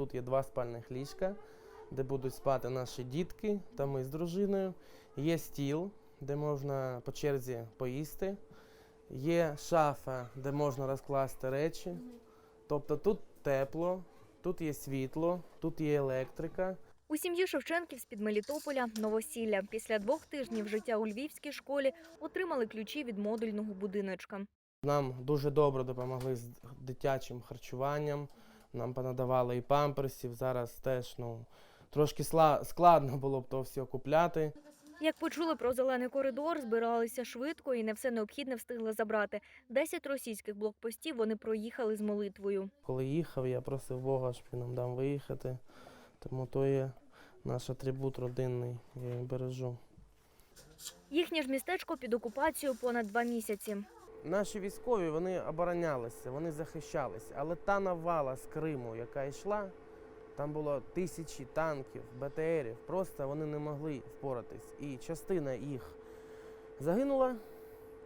Тут є два спальних ліжка, де будуть спати наші дітки та ми з дружиною. Є стіл, де можна по черзі поїсти. Є шафа, де можна розкласти речі. Тобто тут тепло, тут є світло, тут є електрика. У сім'ї Шевченків з-під Мелітополя новосілля. Після двох тижнів життя у львівській школі отримали ключі від модульного будиночка. Нам дуже добре допомогли з дитячим харчуванням. Нам понадавали і памперсів. Зараз теж ну, трошки складно було б то все купляти. Як почули про зелений коридор, збиралися швидко і не все необхідне встигли забрати. Десять російських блокпостів вони проїхали з молитвою. Коли їхав, я просив Бога, щоб він нам дав виїхати. Тому то є наш атрибут родинний, я їх бережу. Їхнє ж містечко під окупацією понад два місяці. Наші військові вони оборонялися, вони захищалися, але та навала з Криму, яка йшла, там було тисячі танків, БТРів. Просто вони не могли впоратись. І частина їх загинула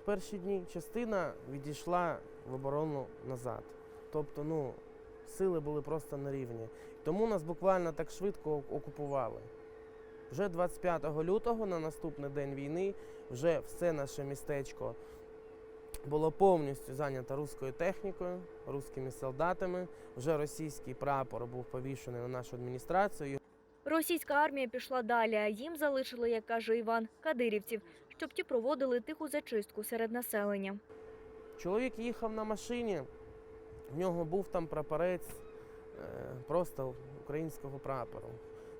в перші дні, частина відійшла в оборону назад. Тобто, ну, сили були просто на рівні. Тому нас буквально так швидко окупували. Вже 25 лютого, на наступний день війни, вже все наше містечко було повністю зайнято руською технікою, руськими солдатами. Вже російський прапор був повішений на нашу адміністрацію. Російська армія пішла далі, а їм залишили, як каже Іван, кадирівців, щоб ті проводили тиху зачистку серед населення. Чоловік їхав на машині, в нього був там прапорець е, просто українського прапору.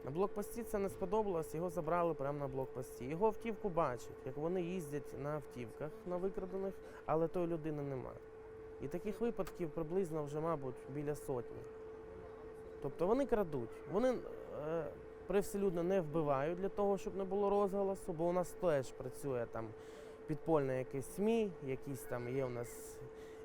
На блокпості це не сподобалось, його забрали прямо на блокпості. Його автівку бачать, як вони їздять на автівках на викрадених, але тої людини немає. І таких випадків приблизно вже, мабуть, біля сотні. Тобто вони крадуть. Вони е, привселюдно не вбивають для того, щоб не було розголосу, бо у нас теж працює там підпольне якесь СМІ, якісь там є у нас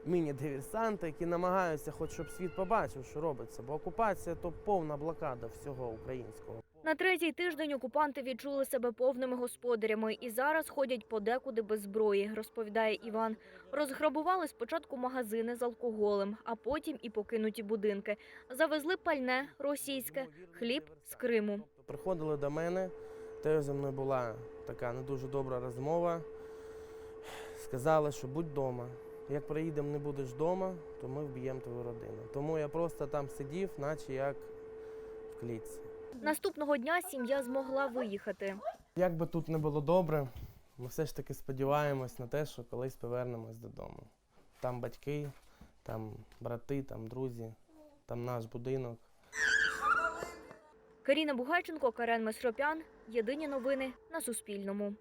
міні-диверсанти, які намагаються, хоч щоб світ побачив, що робиться. Бо окупація то повна блокада всього українського. На третій тиждень окупанти відчули себе повними господарями і зараз ходять подекуди без зброї, розповідає Іван. Розграбували спочатку магазини з алкоголем, а потім і покинуті будинки. Завезли пальне російське, хліб з Криму. Приходили до мене, теж зі мною була така не дуже добра розмова. Сказали, що будь вдома. Як приїдемо, не будеш вдома, то ми вб'ємо твою родину. Тому я просто там сидів, наче як в клітці. Наступного дня сім'я змогла виїхати. Як би тут не було добре, ми все ж таки сподіваємось на те, що колись повернемось додому. Там батьки, там брати, там друзі, там наш будинок. Каріна Бугайченко, Карен Месропян. Єдині новини на Суспільному.